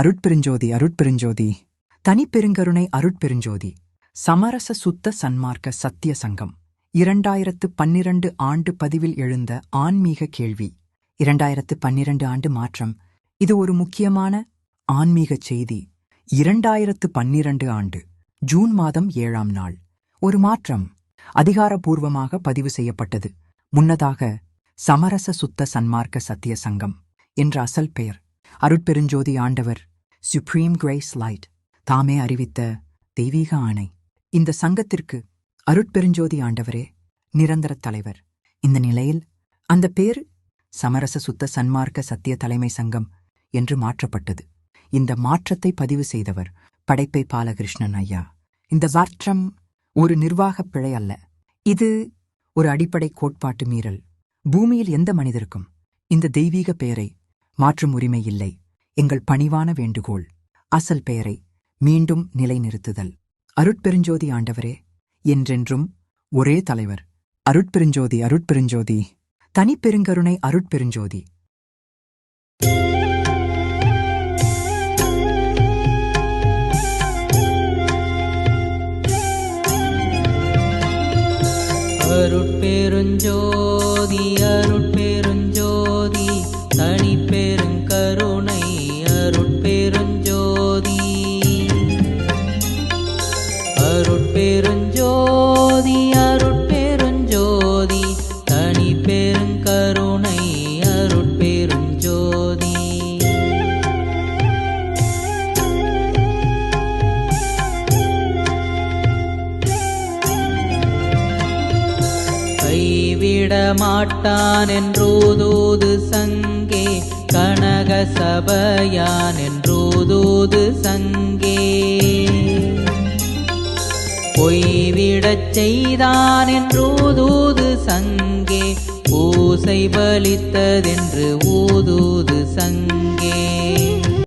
அருட்பெருஞ்சோதி அருட்பெருஞ்சோதி. தனிப்பெருங்கருணை அருட்பெருஞ்சோதி. சமரச சுத்த சன்மார்க்க சத்திய சங்கம். இரண்டாயிரத்து பன்னிரண்டு ஆண்டு பதிவில் எழுந்த ஆன்மீக கேள்வி. இரண்டாயிரத்து பன்னிரண்டு ஆண்டு மாற்றம். இது ஒரு முக்கியமான ஆன்மீக செய்தி. இரண்டாயிரத்து பன்னிரண்டு ஆண்டு ஜூன் மாதம் ஏழாம் நாள். ஒரு மாற்றம். அதிகாரபூர்வமாக பதிவு செய்யப்பட்டது. முன்னதாக சமரச சுத்த சன்மார்க்க சத்திய சங்கம் என்ற அசல் பெயர். அருட்பெருஞ்சோதி ஆண்டவர் சுப்ரீம் கிரேஸ் லைட் தாமே அறிவித்த தெய்வீக ஆணை. இந்த சங்கத்திற்கு அருட்பெருஞ்சோதி ஆண்டவரே நிரந்தர தலைவர். இந்த நிலையில் அந்த பேர் சமரச சுத்த சன்மார்க்க சத்திய தலைமை சங்கம் என்று மாற்றப்பட்டது. இந்த மாற்றத்தை பதிவு செய்தவர் படைப்பை பாலகிருஷ்ணன் ஐயா. இந்த மாற்றம் ஒரு நிர்வாகப் பிழை அல்ல. இது ஒரு அடிப்படை கோட்பாட்டு மீறல். பூமியில் எந்த மனிதருக்கும் இந்த தெய்வீக பெயரை மாற்றும் உரிமை இல்லை. எங்கள் பணிவான வேண்டுகோள். அசல் பெயரை மீண்டும் நிலைநிறுத்துதல். அருட்பெருஞ்சோதி ஆண்டவரே என்றென்றும் ஒரே தலைவர். அருட்பெருஞ்சோதி அருட்பெருஞ்சோதி தனிப்பெருங்கருணை அருட்பெருஞ்சோதி. அருட்பெருஞ்சோதி விடமாட்டான் என்றோதோது சங்கே கனக சபையான் என்றோதோது சங்கே. பொய்விடச் செய்தான் என்றோதோது சங்கே பூசை பலித்ததென்று ஊதூது சங்கே.